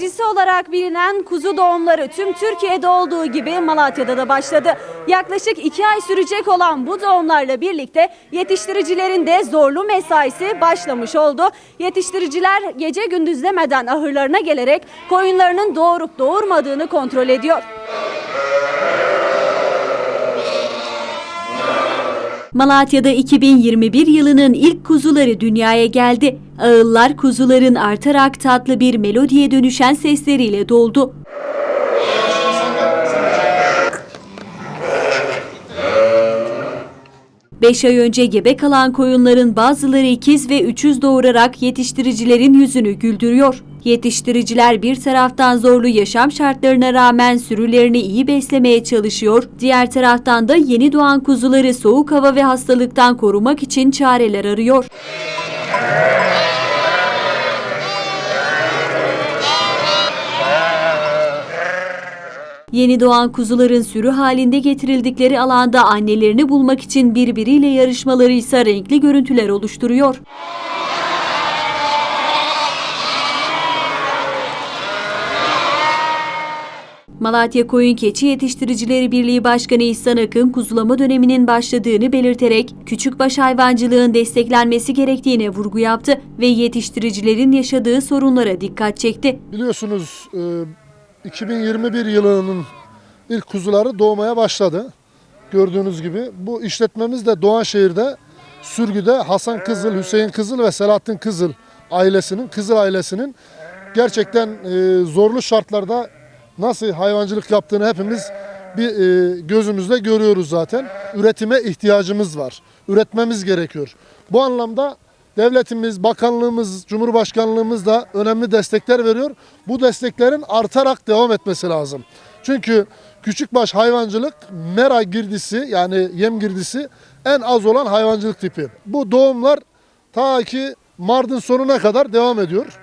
gecesi olarak bilinen kuzu doğumları tüm Türkiye'de olduğu gibi Malatya'da da başladı. Yaklaşık iki ay sürecek olan bu doğumlarla birlikte yetiştiricilerin de zorlu mesaisi başlamış oldu. Yetiştiriciler gece gündüz demeden ahırlarına gelerek koyunlarının doğurup doğurmadığını kontrol ediyor. Malatya'da 2021 yılının ilk kuzuları dünyaya geldi. Ağıllar kuzuların artarak tatlı bir melodiye dönüşen sesleriyle doldu. Beş ay önce gebe kalan koyunların bazıları ikiz ve üçüz doğurarak yetiştiricilerin yüzünü güldürüyor. Yetiştiriciler bir taraftan zorlu yaşam şartlarına rağmen sürülerini iyi beslemeye çalışıyor, diğer taraftan da yeni doğan kuzuları soğuk hava ve hastalıktan korumak için çareler arıyor. Yeni doğan kuzuların sürü halinde getirildikleri alanda annelerini bulmak için birbiriyle yarışmaları ise renkli görüntüler oluşturuyor. Malatya Koyun Keçi Yetiştiricileri Birliği Başkanı İhsan Akın kuzulama döneminin başladığını belirterek küçükbaş hayvancılığın desteklenmesi gerektiğine vurgu yaptı ve yetiştiricilerin yaşadığı sorunlara dikkat çekti. Biliyorsunuz e, 2021 yılının ilk kuzuları doğmaya başladı. Gördüğünüz gibi bu işletmemiz de Doğanşehir'de sürgüde Hasan Kızıl, Hüseyin Kızıl ve Selahattin Kızıl ailesinin, Kızıl ailesinin gerçekten e, zorlu şartlarda nasıl hayvancılık yaptığını hepimiz bir e, gözümüzle görüyoruz zaten. Üretime ihtiyacımız var. Üretmemiz gerekiyor. Bu anlamda devletimiz, bakanlığımız, cumhurbaşkanlığımız da önemli destekler veriyor. Bu desteklerin artarak devam etmesi lazım. Çünkü küçükbaş hayvancılık mera girdisi yani yem girdisi en az olan hayvancılık tipi. Bu doğumlar ta ki Mardin sonuna kadar devam ediyor.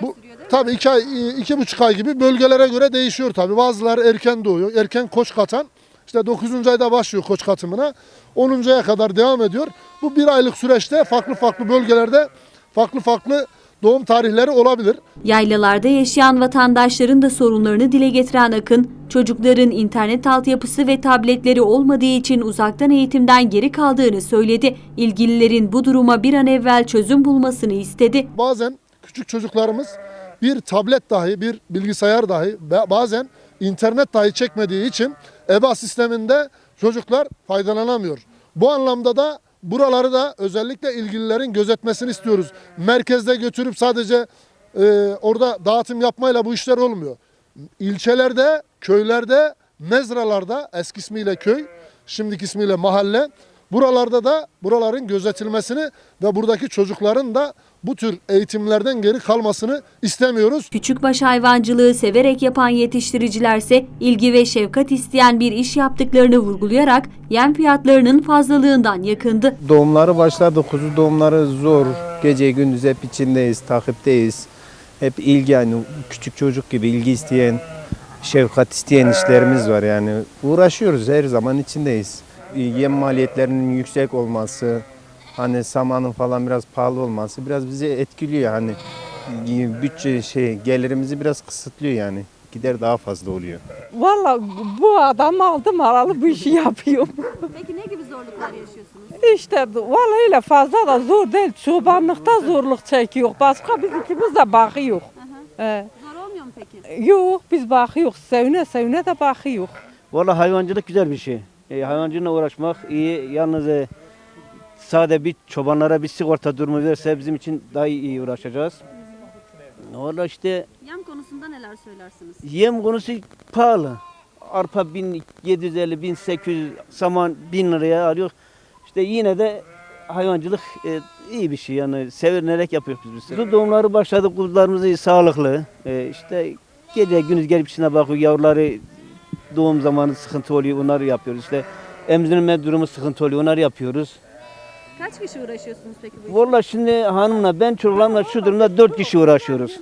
Bu tabii iki ay, iki buçuk ay gibi bölgelere göre değişiyor tabii. Bazıları erken doğuyor, erken koç katan. İşte 9. ayda başlıyor koç katımına. 10. aya kadar devam ediyor. Bu bir aylık süreçte farklı farklı bölgelerde farklı farklı doğum tarihleri olabilir. Yaylalarda yaşayan vatandaşların da sorunlarını dile getiren Akın, çocukların internet altyapısı ve tabletleri olmadığı için uzaktan eğitimden geri kaldığını söyledi. İlgililerin bu duruma bir an evvel çözüm bulmasını istedi. Bazen küçük çocuklarımız bir tablet dahi, bir bilgisayar dahi bazen internet dahi çekmediği için EBA sisteminde çocuklar faydalanamıyor. Bu anlamda da buraları da özellikle ilgililerin gözetmesini istiyoruz. Merkezde götürüp sadece e, orada dağıtım yapmayla bu işler olmuyor. İlçelerde, köylerde, mezralarda eski ismiyle köy, şimdiki ismiyle mahalle Buralarda da buraların gözetilmesini ve buradaki çocukların da bu tür eğitimlerden geri kalmasını istemiyoruz. Küçükbaş hayvancılığı severek yapan yetiştiricilerse ilgi ve şefkat isteyen bir iş yaptıklarını vurgulayarak yem fiyatlarının fazlalığından yakındı. Doğumları başladı. Kuzu doğumları zor. Gece gündüz hep içindeyiz, takipteyiz. Hep ilgi yani küçük çocuk gibi ilgi isteyen, şefkat isteyen işlerimiz var yani. Uğraşıyoruz her zaman içindeyiz. Yem maliyetlerinin yüksek olması, hani samanın falan biraz pahalı olması biraz bizi etkiliyor hani bütçe şey gelirimizi biraz kısıtlıyor yani. Gider daha fazla oluyor. Valla bu adam aldım alalı bu işi yapıyor. Peki ne gibi zorluklar yaşıyorsunuz? işte valla öyle fazla da zor değil. Çobanlıkta zorluk çekiyor. Başka biz ikimiz de bakıyor. Ee, Zor olmuyor mu peki? yok biz bakıyor. Sevine sevine de bakıyor. Valla hayvancılık güzel bir şey. E, hayvancılıkla uğraşmak iyi. Yalnız e, sade bir çobanlara bir sigorta durumu verse bizim için daha iyi uğraşacağız. Valla işte Yem konusunda neler söylersiniz? yem konusu pahalı. Arpa 1750, 1800, saman 1000 liraya alıyor. İşte yine de hayvancılık e, iyi bir şey yani sevinerek yapıyoruz biz. Kuzu doğumları başladı, kuzularımız iyi, sağlıklı. E, işte gece gündüz gelip içine bakıyor, yavruları doğum zamanı sıkıntı oluyor, onları yapıyoruz. İşte emzirme durumu sıkıntı oluyor, onları yapıyoruz. Kaç kişi uğraşıyorsunuz peki bu Valla şimdi hanımla ben çocuklarımla şu durumda dört kişi uğraşıyoruz.